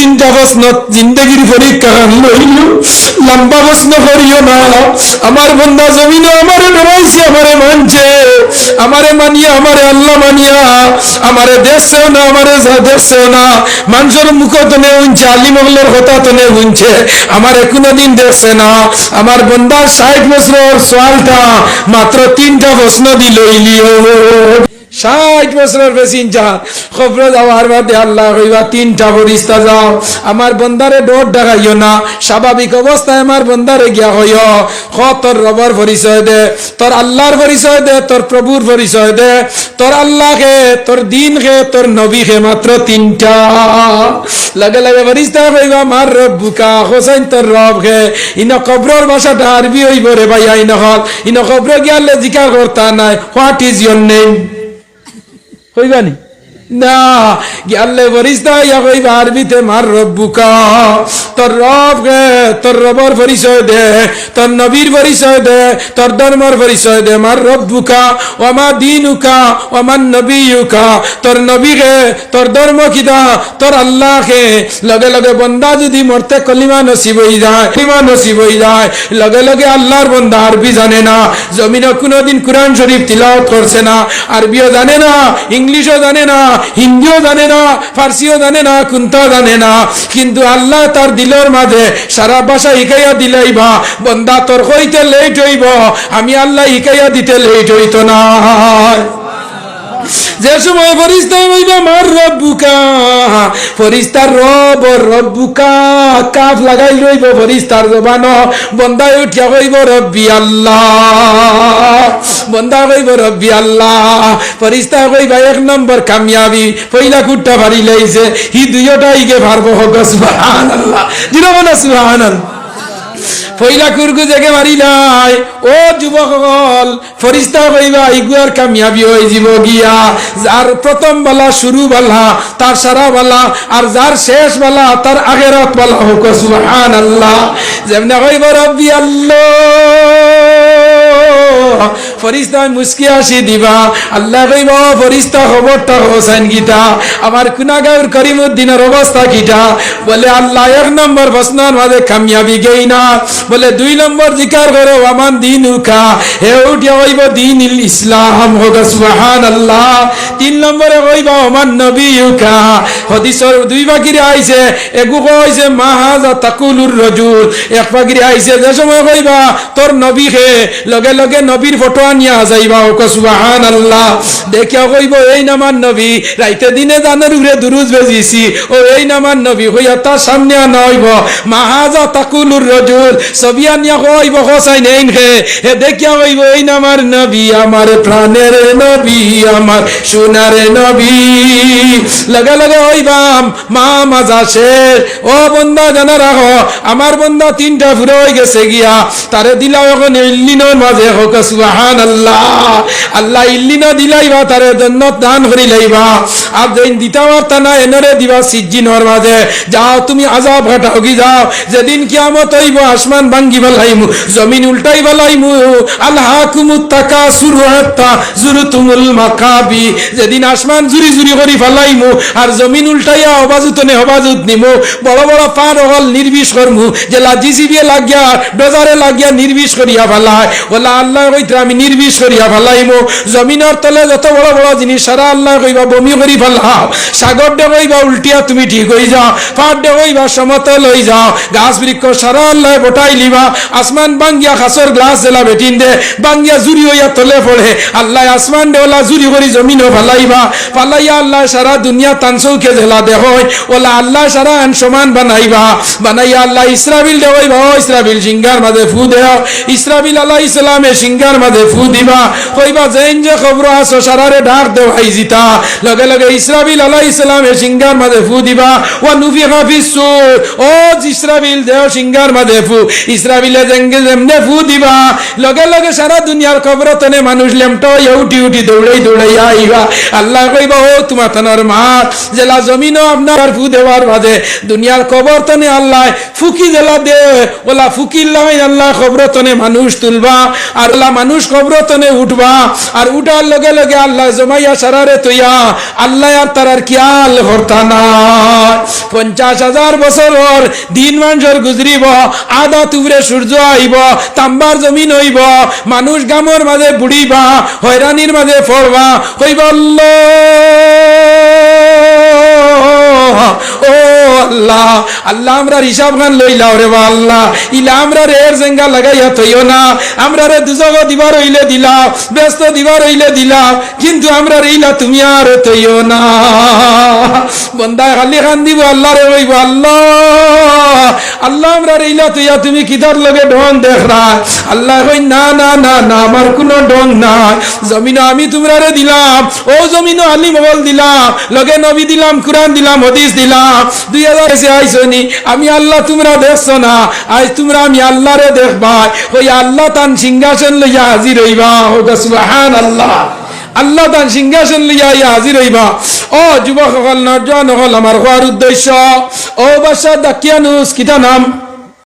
তিনটা প্রশ্ন, জিন্দগির পরীক্ষা লইল লম্বা প্রশ্ন করিও না। আমার বন্ধা জমিন আমারে আমারে মানছে, আমারে মানিয়া, আমারে আল্লাহ মানিয়া। আমারে না, আমারে দেখছেও না। মানুষের মুখ তনে উনছে, আলিমগলের কথা তনে উনছে। আমারে কোনোদিন দেখছে না। আমার বন্ধার ষাট বছর সোয়ালটা মাত্র তিনটা প্রশ্ন দিল ষাট বছরের বেশি যান খবর যাওয়ার বাদে আল্লাহ কইবা, তিনটা ফরিস্তা যাও। আমার বন্দারে ডর ডাকাইও না। স্বাভাবিক অবস্থায় আমার বন্দারে গিয়া হইও খ তোর রবর পরিচয় দে, তোর আল্লাহর পরিচয় দে, তোর প্রভুর পরিচয় দে, তোর আল্লাহকে, তোর দিন খে তোর নবী খে মাত্র তিনটা। লগে লগে ফরিস্তা কইবা, মার রব বুকা হোসেন তোর রব খে ইন কবরর ভাষাটা আরবি হইব রে ভাই আইন হল ইন কবর গিয়ালে জিকা করতা নাই, হোয়াট ইজ ইয়োর নেম? ਕੋਈ ਗੱਲ ਨਹੀਂ না গিয়ালে ফরিস্তা ইয়া কইবা আরবিতে মার রব্বুকা। তোর রব গে, তোর রবর পরিচয় দে, তোর নবীর পরিচয় দে, তোর ধর্মর পরিচয় দে, মার রব্বুকা ও আমার দিনুকা ও আমার নবীকা তোর নবী গে, তোর ধর্ম কিদা, তোর আল্লাহ কে। লগে লগে বন্দা যদি মরতে কলিমা নসিব হই যায়, কলিমা নসিব হই যায়। লগে লগে আল্লাহর বন্দা আরবি জানে না জমিনে কোনোদিন কোরআন শরীফ তিলাওয়াত করছে না, আরবিও জানে না, ইংলিশও জানে না হিন্দিও জানে না, ফার্সিও জানে না, কুন্তাও জানে না। কিন্তু আল্লাহ তার দিলের মাঝে সারা ভাষা শিখাইয়া দিলেইবা, বন্দা তোর হইতে লেট হইব, আমি আল্লাহ শিখাইয়া দিতে লেট হইত না। যে সময় ফরিস্তা হইবা মার রব্বুকা। ফরিস্তার রব, রব্বুকা কাফ লাগাই রইব ফরিস্তার জবান। বন্দায় উঠিয়া কইব, রব্বি আল্লাহ। বন্দা কইব, রব্বি আল্লাহ। ফরিস্তা কইব, এক নম্বর কামিয়াবি, পয়লা কুট্টা ভারি লাইছে। হি দুইটা ইগে ভারবো হগ সুবহানাল্লাহ। আল্লাহ জিরো বলা সুবহান কুরগু জেগে মারি নাই। ও যুবকসকল ফরিস্তা কইবা ইগুয়ার কামিয়াবি হয়ে যাব গিয়া। যার প্রথম বালা, শুরু বালা, তার সারা বালা, আর যার শেষ বালা, তার আগেরাত বালা হোক সুবহান আল্লাহ যেমনে কইব, রব্বি আল্লাহ ফরিস্তা মুস্কি আসি দিবা। আল্লাহ কইব ফরিস্তা, খবরটা হোসেন গীতা আমার কুনাগাঁর করিমুদ্দিনের অবস্থা কিটা? বলে, আল্লাহ, এক নম্বর প্রশ্নের মাঝে কামিয়াবি গেই না। বলে, দুই নম্বর জিকার করো আমান দিন উকা। হে উঠিয়া হইব দিন ইসলাম হোক সুবহান আল্লাহ তিন নম্বরে হইব আমার নবী উকা। হদিসর দুই বাকিরে আইছে, এগু কইছে, মাহাজা তাকুলুর রজুল। এক বাকিরে আইছে, যে সময় কইবা, তোর নবী হে লগে লগে নবীর ফটো আনিয়া যাইবা সুবহান আল্লাহ দেখিয়া কইব, এই নামার নবী, রাইতে দিনে জানের দুরুজ বেজিছি। ও এই নামার নবী, হইয়া তার সামনে মাহাজা তাকুলুর রজুল, ছবি আনিয়া কইব হসাই নেই হে। হে দেখিয়া কইব, এই নামার নবী আমার প্রাণের নবী, আমার সোনার নবী। লগে লগে হইবাম মা, মাজা শেষ। ও বন্দা, জানা রাখো, আমার বন্দা তিনটা ফুরে হয়ে গেছে গিয়া। তারে দিলা এখন ইল্লিনোর মাঝে হোক সুবহান আল্লাহ আল্লাহ ইল্লিনো দিলাইবা দান করি লাইবা আর যেদিন দিতা না, এনরে দিবা সিজ্জিনর মাঝে। যাও, তুমি আজাব ঘাটাও কি যাও। যেদিন হইব, আসমান ভাঙ্গি বেলাইমু জমিন উল্টাই বেলাইমু আল্লাহ কুমুত তাকা সুরু হাত্তা জুরুতুমুল মাকাবি। যেদিন আসমান জুরি জুরি করি ফেলাইমু, আর জমিন উল্টাইয়া অবাজুত নিমু। বড় বড় পার হল নির্বিষ করমু। যে লাগিয়া ডজারে লাগিয়া নির্বিষ করিয়া ফেলায়। ওলা আল্লাহ কইতে, আমি নির্বিষ করিয়া ফেলাইমু জমিনের তলে যত বড় বড় জিনিস সারা আল্লাহ কইবা, বমি করি ফেলাও। সাগর ডে উল্টিয়া তুমি ঠিক হয়ে যাও পাহাড় ডে সমতল হয়ে যাও গাছ বৃক্ষ সারা আল্লাহ লিবা। আসমান বাঙ্গিয়া খাসর গ্লাস জেলা বেটিন দে, বাঙ্গিয়া জুরি হইয়া তলে পড়ে আল্লাহ আসমান ডেওলা করি জমিনও ফালাইবা। ফালাইয়া আল্লাহ সারা দুনিয়া তানসৌকে জেলা দেহ ওলা আল্লাহ সারা আন সমান বানাইবা। বানাইয়া আল্লাহ ইসরাবিল দেওয়াইবা ইসরাবিল সিঙ্গার মাঝে ফু দেও ইসরাবিল আল্লাহ ইসলামে সিঙ্গার মাঝে ফু দিবা, কইবা যে খবর আসো সারারে ডাক দেওয়াই জিতা। লগে লগে ইসরাবিল ইসলামে সিঙ্গার মাঝে ফু দিবা। ও নুফি হাফিজ সুর ও ইসরাবিল, দেও সিঙ্গার মাঝে ফু। ইসরাবিলে জেঙ্গে ফু দিবা। লগে লগে সারা দুনিয়ার খবর তনে মানুষ উঠি উঠি দৌড়াই দৌড়াই আইবা। আল্লাহ কইবা, ও তোমার তনর মাঠ জেলা জমিনও আপনার ফু দেওয়ার বাদে দুনিয়ার খবর তনে আল্লাহ ফুকি জেলা দে। ওলা ফুকির আল্লাহ খবর তনে মানুষ তুলবা। আর ওলা মানুষ খবর কবরতনে উঠবা। আর উঠার লগে লগে আল্লাহ জমাইয়া সারারে তৈয়া আল্লাহ আর তারার কিয়াল হরতা না। পঞ্চাশ হাজার বছরর দিন মানুষের গুজরিব আদা তুবরে সূর্য আইব, তাম্বার জমিন হইব, মানুষ গামর মাঝে বুড়িবা, হয়রানির মাঝে পড়বা হইব ও আল্লাহ আল্লাহ আমরা হিসাব খান লইলাও রে বা আল্লাহ। ইলা আমরা রে এর জেঙ্গা লাগাইয়া থইও না। আমরা রে দুজগ দিবার হইলে দিলাম ব্যস্ত দিবার হইলে দিলাম কিন্তু আমরা ইলা তুমি আর থইও না। বন্দা খালি খান দিব আল্লাহ রে বইব আল্লাহ। আল্লাহ আমরা ইলা তুইয়া তুমি কিতার লগে ঢং দেখরা আল্লাহ কই না না না না, আমার কোনো ঢং নাই। জমিন আমি তোমরা রে দিলাম। ও জমিন আলি মগল দিলাম। লগে নবী দিলাম, কুরআন দিলাম, হদিস দিলাম। দুই হাজার এসে আইসনি, আমি আল্লাহ তোমরা দেখছ না। আজ তোমরা আমি আল্লাহ রে দেখবা ওই আল্লাহ তান সিংহাসন লইয়া হাজির হইবা। ও সুবহান আল্লাহ আল্লাহ তান সিংহাসন লইয়া ইয়া হাজির হইবা। ও যুবক সকল নজন সকল আমার হওয়ার উদ্দেশ্য, ও বাসা দাকিয়ানুস কিতা নাম?